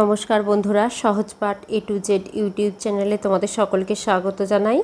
নমস্কার বন্ধুরা Sahajpath A to Z YouTube চ্যানেলে তোমাদের সকলকে স্বাগত জানাই।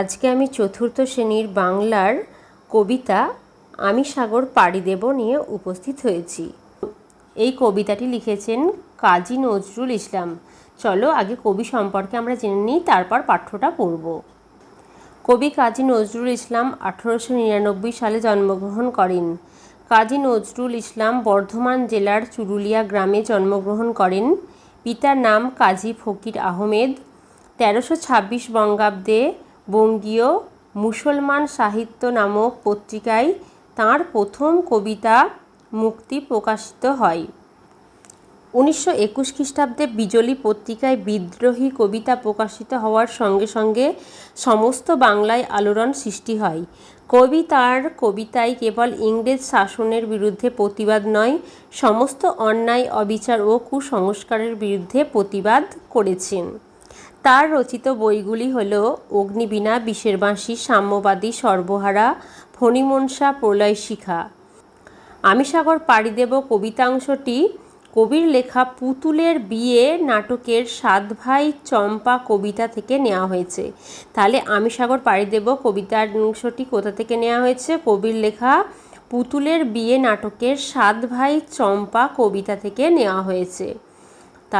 আজকে আমি চতুর্থ শ্রেণির বাংলার কবিতা আমি সাগর পাড়ি দেব নিয়ে উপস্থিত হয়েছি। এই কবিতাটি লিখেছেন কাজী নজরুল ইসলাম। চলো আগে কবি সম্পর্কে আমরা জেনে নিই, তারপর পাঠ্যটা পড়ব। কবি কাজী নজরুল ইসলাম আঠারোশো নিরানব্বই সালে জন্মগ্রহণ করেন। কাজী নজরুল ইসলাম বর্ধমান জেলার চুরুলিয়া গ্রামে জন্মগ্রহণ করেন। পিতার নাম কাজী ফকির আহমেদ। তেরোশো ছাব্বিশ বঙ্গাব্দে বঙ্গীয় মুসলমান সাহিত্য নামক পত্রিকায় তাঁর প্রথম কবিতা মুক্তি প্রকাশিত হয়। উনিশশো একুশ খ্রিস্টাব্দে বিজলি পত্রিকায় বিদ্রোহী কবিতা প্রকাশিত হওয়ার সঙ্গে সঙ্গে সমস্ত বাংলায় আলোড়ন সৃষ্টি হয়। কবি তার কবিতায় কেবল ইংরেজ শাসনের বিরুদ্ধে প্রতিবাদ নয়, সমস্ত অন্যায়, অবিচার ও কুসংস্কারের বিরুদ্ধে প্রতিবাদ করেছেন। তার রচিত বইগুলি হল অগ্নিবীণা বিষের বাঁশি সাম্যবাদী সর্বহারা, ফণিমনসা প্রলয় শিখা আমি সাগর পাড়ি দেব কবিতাংশটি কবির লেখা পুতুলের বিয়ে নাটকের সাত ভাই চম্পা কবিতা থেকে নেওয়া হয়েছে। তাহলে আমি সাগর পাড়ি দেব কবিতার অংশটি কোথা থেকে নেওয়া হয়েছে? কবির লেখা পুতুলের বিয়ে নাটকের সাত ভাই চম্পা কবিতা থেকে নেওয়া হয়েছে। তা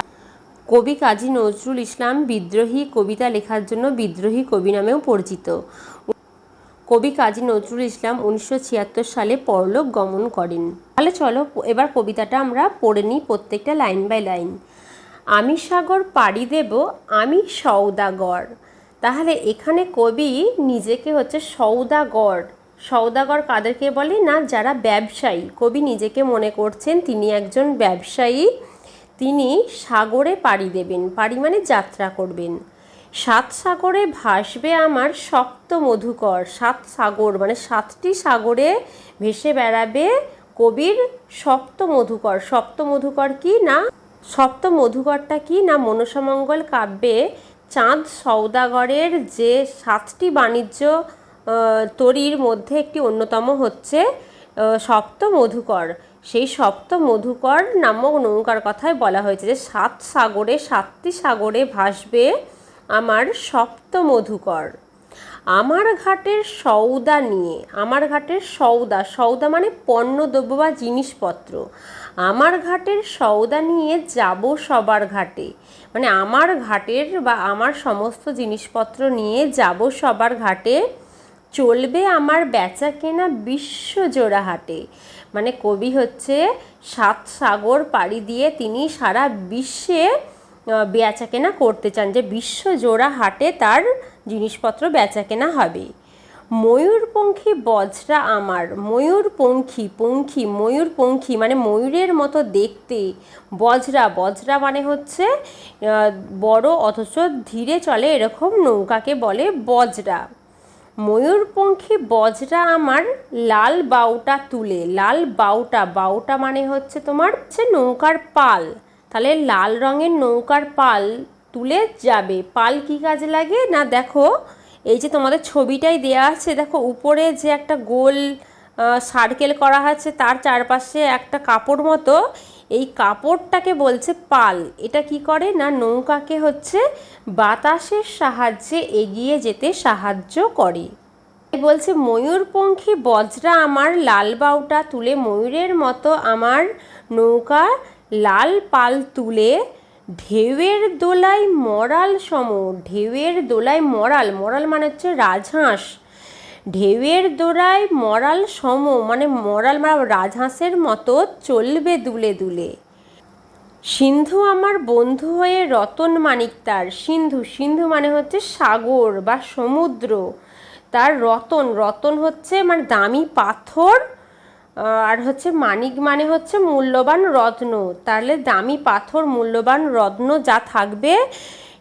কবি কাজী নজরুল ইসলাম বিদ্রোহী কবিতা লেখার জন্য বিদ্রোহী কবি নামেও পরিচিত। কবি কাজী নজরুল ইসলাম উনিশশো ছিয়াত্তর সালে পরলোক গমন করেন। তাহলে চলো, এবার কবিতাটা আমরা পড়ে নিই প্রত্যেকটা লাইন বাই লাইন। আমি সাগর পাড়ি দেব, আমি সৌদাগর তাহলে এখানে কবি নিজেকে হচ্ছে সৌদাগর সৌদাগর কাদেরকে বলে? না, যারা ব্যবসায়ী। কবি নিজেকে মনে করছেন তিনি একজন ব্যবসায়ী। তিনি সাগরে পাড়ি দেবেন। পাড়ি মানে যাত্রা করবেন। সাত সাগরে ভাসবে আমার শক্ত মধুকর। সাত সাগর মানে সাতটি সাগরে ভেসে বেড়াবে কবির সপ্ত মধুকর। সপ্ত মধুকর কি না? সপ্ত মধুকরটা কি না? মনসামঙ্গল কাব্যে চাঁদ সৌদাগরের যে সাতটি বাণিজ্য তরির মধ্যে একটি অন্যতম হচ্ছে সপ্ত মধুকর। সেই সপ্ত মধুকর নামক নৌকার কথায় বলা হয়েছে যে সাত সাগরে, সাতটি সাগরে ভাসবে আমার সপ্ত মধুকর। আমার ঘাটের সৌদা নিয়ে, আমার ঘাটের সৌদা সৌদা মানে পণ্য, দ্রব্য বা জিনিসপত্র। আমার ঘাটের সৌদা নিয়ে যাব সবার ঘাটে। মানে আমার ঘাটের বা আমার সমস্ত জিনিসপত্র নিয়ে যাব সবার ঘাটে। চলবে আমার বেচা কেনা বিশ্বজোড়া হাটে। মানে কবি হচ্ছে সাত সাগর পাড়ি দিয়ে তিনি সারা বিশ্বে বেচা কেনা করতে চান, যে বিশ্ব জোড়া হাটে তার জিনিসপত্র বেচা কেনা হবে ময়ূরপঙ্খী বজরা আমার, ময়ূরপঙ্খী, পঙ্খী, ময়ূরপঙ্খী মানে ময়ূরের মতো দেখতে। বজরা বজরা মানে হচ্ছে বড় অথচ ধীরে চলে এরকম নৌকাকে বলে বজ্রা। ময়ূরপঙ্খী বজরা আমার, লাল বাউটা তুলে, লাল বাউটা বাউটা মানে হচ্ছে তোমার হচ্ছে নৌকার পাল। তাহলে লাল রঙের নৌকার পাল তুলে যাবে। পাল কী কাজে লাগে? না, দেখো, এই যে তোমাদের ছবিটাই দেয়া আছে, দেখো, উপরে যে একটা গোল সার্কেল করা আছে, তার চারপাশে একটা কাপড় মতো, এই কাপড়টাকে বলছে পাল। এটা কি করে? না, নৌকাকে হচ্ছে বাতাসের সাহায্যে এগিয়ে যেতে সাহায্য করে। বলছে, ময়ূরপঙ্খী বজ্রা আমার লাল বাউটা তুলে ময়ূরের মতো আমার নৌকা লাল পাল তুলে ঢেউয়ের দোলায় মরাল সম, ঢেউয়ের দোলায় মরাল মরাল মানে হচ্ছে রাজহাঁস। ঢেউয়ের দোলায় মরাল সম মানে মরাল মানে রাজহাঁসের মতো চলবে দুলে দুলে। সিন্ধু আমার বন্ধু হয়ে রতন মানিক তার। সিন্ধু সিন্ধু মানে হচ্ছে সাগর বা সমুদ্র। তার রতন রতন হচ্ছে মানে দামি পাথর আর হচ্ছে মানিক মানে হচ্ছে মূল্যবান রত্ন। তাহলে দামি পাথর, মূল্যবান রত্ন যা থাকবে,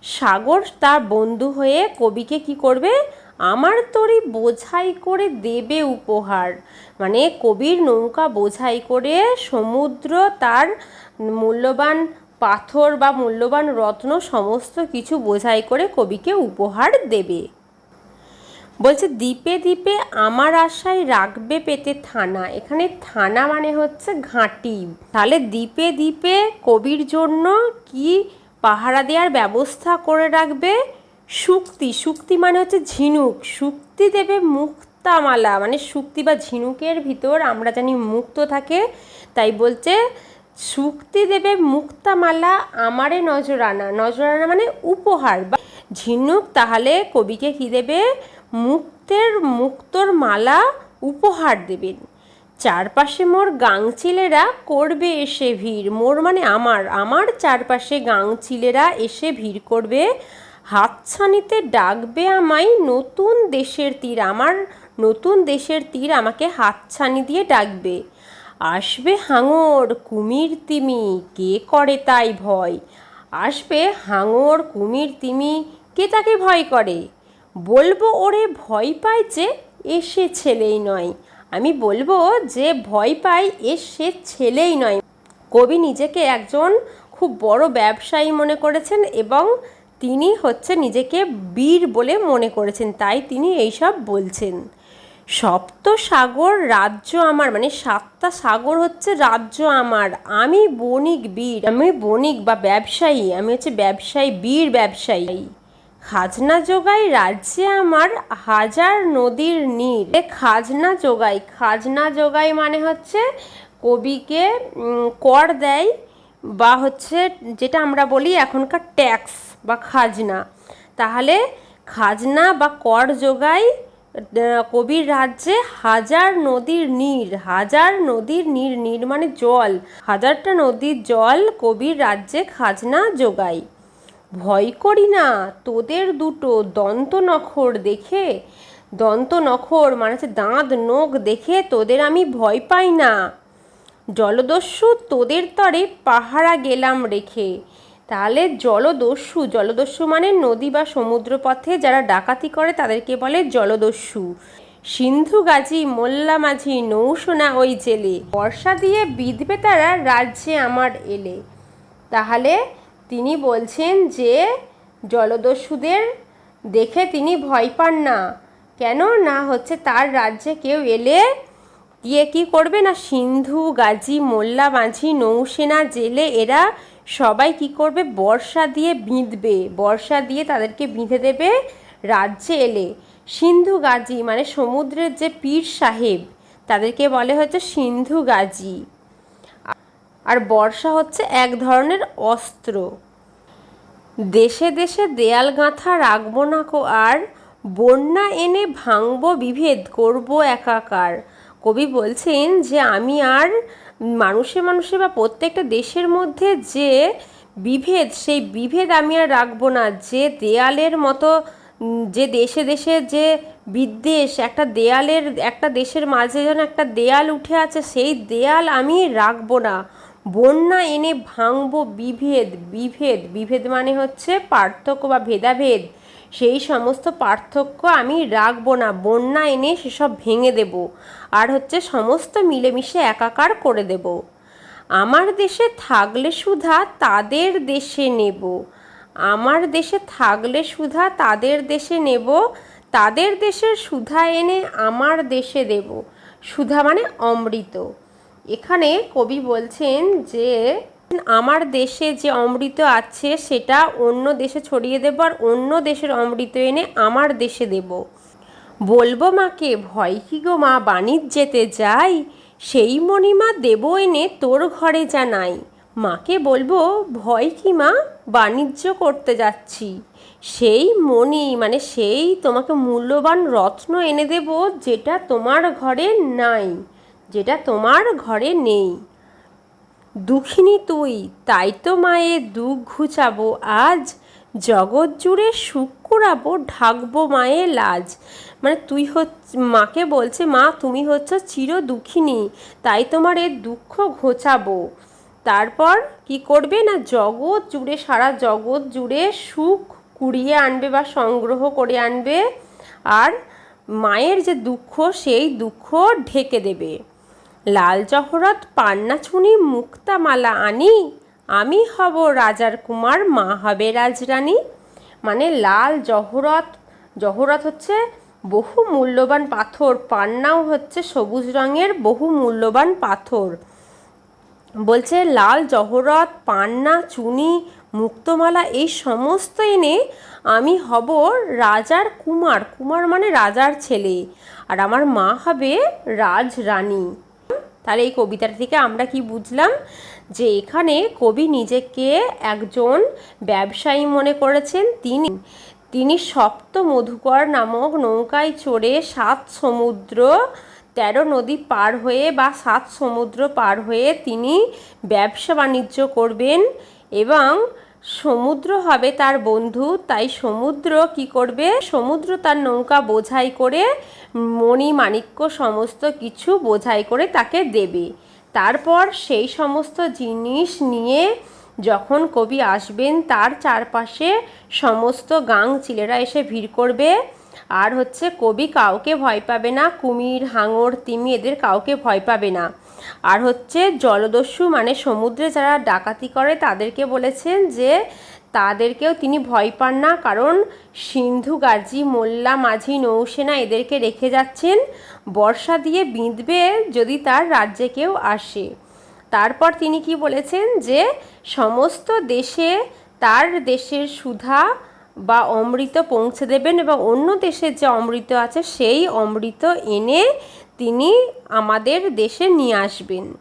সাগর তার বন্ধু হয়ে কবিকে কি করবে? আমার তরি বোঝাই করে দেবে উপহার। মানে কবির নৌকা বোঝাই করে সমুদ্র তার মূল্যবান পাথর বা মূল্যবান রত্ন সমস্ত কিছু বোঝাই করে কবিকে উপহার দেবে। বলছে, দ্বীপে দ্বীপে আমার আশায় রাখবে পেতে থানা। এখানে থানা মানে হচ্ছে ঘাঁটি। তাহলে দ্বীপে দ্বীপে কবির জন্য কি পাহারা দেওয়ার ব্যবস্থা করে রাখবে? শুক্তি। শুক্তি মানে হচ্ছে ঝিনুক। শুক্তি দেবে মুক্তামালা। মানে শুক্তি বা ঝিনুকের ভিতর আমরা জানি মুক্ত থাকে। তাই বলছে, শুক্তি দেবে মুক্তামালা আমারে নজরানা। নজরানা মানে উপহার। বা ঝিনুক, তাহলে কবিকে কি দেবে? মুক্তের মুক্তর মালা উপহার দেবেন। চারপাশে মোর গাংচিলেরা করবে এসে ভিড়। মোর মানে আমার আমার চারপাশে গাংচিলেরা এসে ভিড় করবে। হাতছানিতে ডাকবে আমায় নতুন দেশের তীর, আমার নতুন দেশের তীর আমাকে হাতছানি দিয়ে ডাকবে। আসবে হাঙর কুমির তিমি, কে করে তাই ভয়? আসবে হাঙর কুমির তিমি, কে তাকে ভয় করে? বলব ওরে ভয় পায় যে এসে ছেলেই নয়। আমি বলব যে ভয় পায় এ সে ছেলেই নয়। কবি নিজেকে একজন খুব বড় ব্যবসায়ী মনে করেছেন এবং তিনি হচ্ছে নিজেকে বীর বলে মনে করেছেন, তাই তিনি এইসব বলছেন। সপ্ত সাগর রাজ্য আমার মানে সাতটা সাগর হচ্ছে রাজ্য আমার। আমি বণিক বীর, আমি বণিক বা ব্যবসায়ী, আমি হচ্ছে ব্যবসায়ী, বীর ব্যবসায়ী। খাজনা যোগাই রাজ্যে আমার হাজার নদীর নীর খাজনা যোগাই খাজনা যোগাই মানে হচ্ছে কবিকে কর দেয় বা হচ্ছে যেটা আমরা বলি এখনকার ট্যাক্স বা খাজনা। তাহলে খাজনা বা কর যোগাই কবির রাজ্যে হাজার নদীর নীর হাজার নদীর নীর নীর মানে জল। হাজারটা নদীর জল কবির রাজ্যে খাজনা যোগায় ভয় করি না, তোদের দুটো দন্ত নখর দেখে, দন্ত নখর মানে হচ্ছে দাঁত, নখ দেখে তোদের আমি ভয় পাই না। জলদস্যু তোদের তরে পাহারা গেলাম রেখে। তাহলে জলদস্যু জলদস্যু মানে নদী বা সমুদ্রপথে যারা ডাকাতি করে তাদেরকে বলে জলদস্যু। সিন্ধু গাজী, মোল্লা মাঝি, নৌসোনা ওই জেলে। বর্ষা দিয়ে বিধবে তারা রাজ্যে আমার এলে। তাহলে তিনি বলছেন যে, জলদস্যুদের দেখে তিনি ভয় পান না। কেন না হচ্ছে তার রাজ্যে কেউ এলে গিয়ে কি করবে? না সিন্ধু, গাজী, মোল্লা, মাঝি, নৌসেনা, জেলে এরা সবাই কি করবে? বর্ষা দিয়ে বিঁধবে। বর্ষা দিয়ে তাদেরকে বিঁধে দেবে রাজ্যে এলে। সিন্ধু, গাজী মানে সমুদ্রের যে পীর সাহেব, তাদেরকে বলে হচ্ছে সিন্ধু, গাজী। আর বর্ষা হচ্ছে এক ধরনের অস্ত্র। দেশে দেশে দেয়াল গাঁথা রাখব না কো আর, বন্যা এনে ভাঙবো বিভেদ করব একাকার। কবি বলছেন যে আমি আর মানুষে মানুষে বা প্রত্যেকটা দেশের মধ্যে যে বিভেদ, সেই বিভেদ আমি আর রাখব না। যে দেয়ালের মতো, যে দেশে দেশে যে বিদ্বেষ, একটা দেয়ালের, একটা দেশের মাঝে যেন একটা দেয়াল উঠে আছে, সেই দেয়াল আমি রাখব না। বন্যা এনে ভাঙব বিভেদ বিভেদ বিভেদ মানে হচ্ছে পার্থক্য বা ভেদাভেদ। সেই সমস্ত পার্থক্য আমি রাখব না, বন্যা এনে সেসব ভেঙে দেব আর হচ্ছে সমস্ত মিলেমিশে একাকার করে দেব। আমার দেশে থাকলে সুধা তাদের দেশে নেব। আমার দেশে থাকলে সুধা তাদের দেশে নেব। তাদের দেশের সুধা এনে আমার দেশে দেব। সুধা মানে অমৃত। এখানে কবি বলছেন যে, আমার দেশে যে অমৃত আছে, সেটা অন্য দেশে ছড়িয়ে দেবো আর অন্য দেশের অমৃত এনে আমার দেশে দেব। বলব মাকে, ভয় কি গো মা বাণিজ্যেতে যাই, সেই মণিমা দেব এনে তোর ঘরে জানাই। মাকে বলব, ভয় কি মা, বাণিজ্য করতে যাচ্ছি। সেই মণি মানে সেই তোমাকে মূল্যবান রত্ন এনে দেব, যেটা তোমার ঘরে নাই। যেটা তোমার ঘরে নেই। দুঃখিনী তুই, তাই তো মায়ের দুঃখ ঘুচাবো আজ। জগৎ জুড়ে সুখ কুড়াবো, ঢাকবো মায়ের লাজ। মানে তুই হচ্ছে মাকে বলছে, মা, তুমি হচ্ছে চির দুঃখিনী, তাই তোমার এর দুঃখ ঘোচাবো। তারপর কি করবে না, জগৎ জুড়ে, সারা জগৎ জুড়ে সুখ কুড়িয়ে আনবে বা সংগ্রহ করে আনবে। আর মায়ের যে দুঃখ, সেই দুঃখ ঢেকে দেবে। লাল জহরত, পান্না ছুনি মুক্তামালা আনি, আমি হব রাজার কুমার, মা হবে রাজরানী। মানে লাল জহরত জহরত হচ্ছে বহু মূল্যবান পাথর, পান্নাও হচ্ছে সবুজ রঙের বহু মূল্যবান পাথর। বলছে লাল জহরত, পান্না চুনি মুক্তমালা, এই সমস্ত এনে আমি হব রাজার কুমার। কুমার মানে রাজার ছেলে। আর আমার মা হবে রাজরানী। তাহলে এই কবিতাটা থেকে আমরা কি বুঝলাম? যে এখানে কবি নিজেকে একজন ব্যবসায়ী মনে করেছেন। তিনি তিনি সপ্ত মধুকর নামক নৌকায় চড়ে সাত সমুদ্র, তেরো নদী পার হয়ে বা সাত সমুদ্র পার হয়ে তিনি ব্যবসা বাণিজ্য করবেন এবং সমুদ্র হবে তার বন্ধু, তাই সমুদ্র কি করবে? সমুদ্র তার নৌকা বোঝাই করে, মণি মাণিক্য সমস্ত কিছু বোঝাই করে তাকে দেবে। তারপর সেই সমস্ত জিনিস নিয়ে যখন কবি আসবেন, তার চারপাশে সমস্ত গাং চিলেরা এসে ভিড় করবে। আর হচ্ছে কবি কাউকে ভয় পাবে না, কুমির, হাঙর, তিমি এদের কাউকে ভয় পাবে না। আর হচ্ছে জলদস্যু মানে সমুদ্রে যারা ডাকাতি করে তাদেরকে বলেছেন যে তাদেরকেও তিনি ভয় পান না, কারণ সিন্ধু, গাজী, মোল্লা, মাঝি, নৌসেনা এদেরকে রেখে যাচ্ছেন। বর্ষা দিয়ে বিঁধবে যদি তার রাজ্যে কেউ আসে। তারপর তিনি কি বলেছেন যে সমস্ত দেশে তার দেশের সুধা বা অমৃত পৌঁছে দেবেন এবং অন্য দেশের যে অমৃত আছে সেই অমৃত এনে তিনি আমাদের দেশে নিয়ে আসবেন।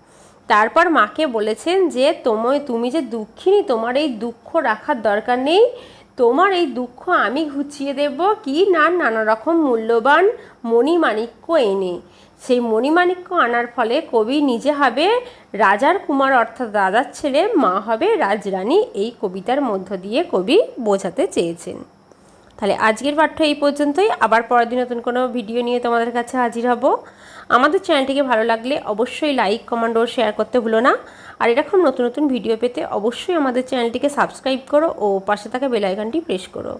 তারপর মাকে বলেছেন যে তোমায় তুমি যে দুঃখিনী, তোমার এই দুঃখ রাখার দরকার নেই। তোমার এই দুঃখ আমি ঘুচিয়ে দেব। কি? না, নানা রকম মূল্যবান মণিমাণিক্য এনে। সেই মণিমাণিক্য আনার ফলে কবি নিজে হবে রাজার কুমার, অর্থাৎ রাজার ছেলে, মা হবে রাজরানী। এই কবিতার মধ্য দিয়ে কবি বোঝাতে চেয়েছেন। তাহলে আজকের পাঠ্য এই পর্যন্তই। আবার পরের দিন নতুন কোনো ভিডিও নিয়ে তোমাদের কাছে হাজির হব। আমাদের চ্যানেলটিকে ভালো লাগলে অবশ্যই লাইক, কমেন্ট ও শেয়ার করতে ভুলো না। আর এরকম নতুন নতুন ভিডিও পেতে অবশ্যই আমাদের চ্যানেলটিকে সাবস্ক্রাইব করো ও পাশে থাকা বেল আইকনটি প্রেস করো।